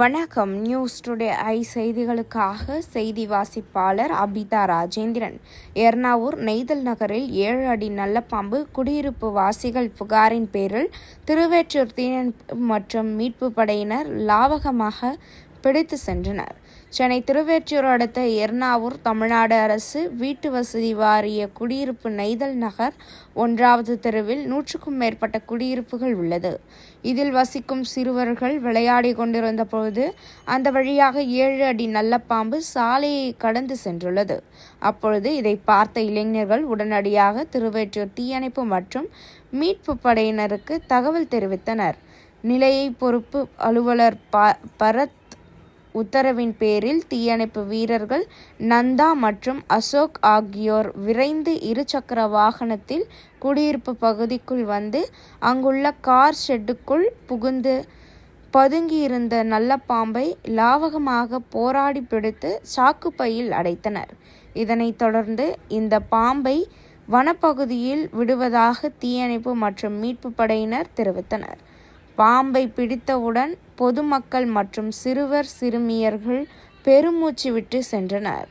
வணக்கம். News today I செய்திகளுக்காக செய்தி வாசிப்பாளர் அபிதா ராஜேந்திரன். எர்ணாவூர் நெய்தல் நகரில் ஏழு அடி நல்ல பாம்பு குடியிருப்பு வாசிகள் புகாரின் பேரில் திருவேற்றூர் தீயணைப்பு மற்றும் மீட்பு படையினர் லாவகமாக பிடித்து சென்றனர். சென்னை திருவேற்றூர் அடுத்த எர்ணாவூர் தமிழ்நாடு அரசு வீட்டு வசதி வாரிய குடியிருப்பு நெய்தல் நகர் ஒன்றாவது தெருவில் நூற்றுக்கும் மேற்பட்ட குடியிருப்புகள் உள்ளது. இதில் வசிக்கும் சிறுவர்கள் விளையாடி கொண்டிருந்த பொழுது அந்த வழியாக ஏழு அடி நல்ல பாம்பு சாலையை கடந்து சென்றுள்ளது. அப்பொழுது இதை பார்த்த இளைஞர்கள் உடனடியாக திருவேற்றூர் தீயணைப்பு மற்றும் மீட்பு படையினருக்கு தகவல் தெரிவித்தனர். நிலையை பொறுப்பு அலுவலர் ப பரத் உத்தரவின் பேரில் தீயணைப்பு வீரர்கள் நந்தா மற்றும் அசோக் ஆகியோர் விரைந்து இருசக்கர வாகனத்தில் குடியிருப்பு பகுதிக்குள் வந்து அங்குள்ள கார் ஷெட்டுக்குள் புகுந்து பதுங்கியிருந்த நல்ல பாம்பை லாவகமாக போராடி பிடித்து சாக்குப்பையில் அடைத்தனர். இதனைத் தொடர்ந்து இந்த பாம்பை வனப்பகுதியில் விடுவதாக தீயணைப்பு மற்றும் மீட்பு படையினர் தெரிவித்தனர். பாம்பை பிடித்தவுடன் பொதுமக்கள் மற்றும் சிறுவர் சிறுமியர்கள் பெருமூச்சு விட்டு சென்றனர்.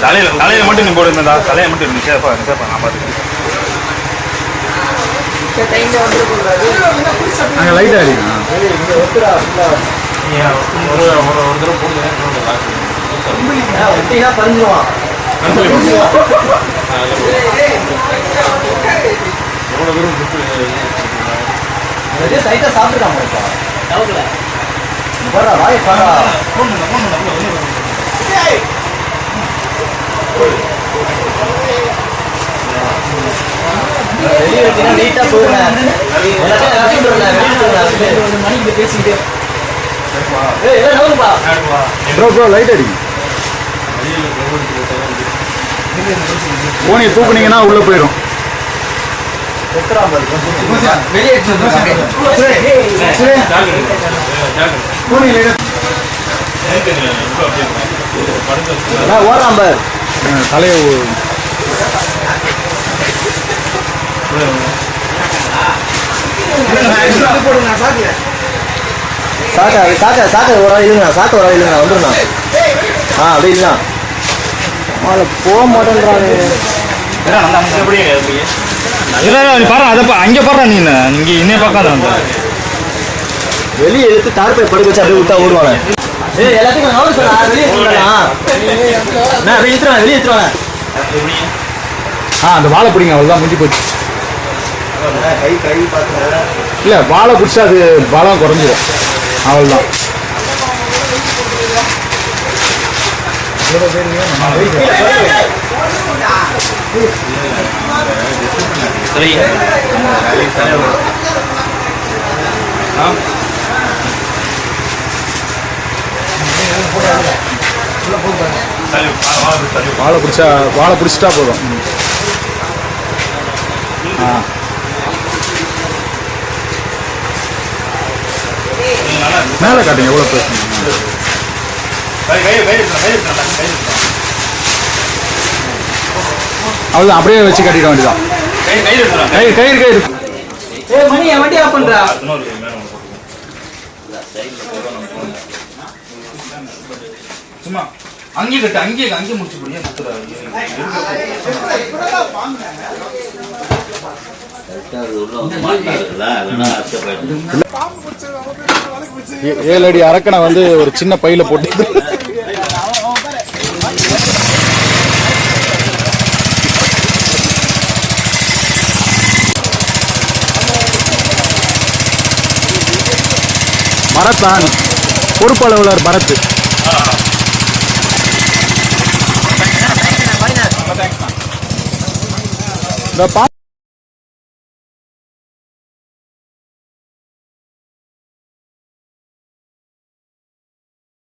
தலையில தலையில மட்டும் நீ போடுங்க தலையை மட்டும் நீ சேஃபா சேஃபா நான் பாத்துக்கிறேன் லைட் ஒரு ஒரு ஒரு தடவை போடுங்க ஒட்டினா பறிஞ்சுவான் எவ்வளோ தூரம் அதே டைட்டா சாப்பிட்டுருக்கான் போறா வாய் பாரா போடுங்க வெளியே எல்லாத்தையும் மணிக்கு பேசிக்கிட்டு ப்ரோ ப்ரோ லைட் அடிங்க போனியை தூக்குனீங்கன்னா உள்ளே போயிடும். வெளியே எடுத்து தலையை சாக்கா சாக்கா சாக்கா ஒரு ஆள் சாக்க சாக்கா ஒரு ஆள் வந்துருண்ணா ஆ அப்படி இல்லைண்ணா அதில் போக மாட்டேன்றாங்க நீ பாரு அதை அங்கே பாரு நீ இங்கே இன்னே பார்க்காத அந்த. வெளியே எடுத்து தார்பை படுக்க வச்சு அப்படியே விட்டா ஓடுவாங்க எல்லாத்துக்கும் கவனம் சொல்ல வெளியே எடுத்துடலாம் நான் வெளியே எடுத்துருவேன் வெளியே எடுத்துருவேன் ஆ அந்த வாழை பிடிங்க அவ்வளோதான் முடிஞ்சு போச்சு. இல்லை வாழை பிடிச்சா அது பலம் குறைஞ்சிரும். அவ்வளோதான் வாழை பிடிச்சா வாழை பிடிச்சிட்டா போதும். ஆ. மேலே காட்டுங்க எவ்வளோ பேசுங்க அவ்வளோதான் அப்படியே வச்சு கட்டிட வேண்டியதான் கை கயிறு கயிறு பண்றா? சும்மா. அங்கே கட்டு அங்கே அங்கே முடிச்சு போடியா ஏ- ஏழு அடி அரக்கனை வந்து ஒரு சின்ன பையில போட்டு மரத்தான் பொறுப்பளவுலர் பரத். இந்த பா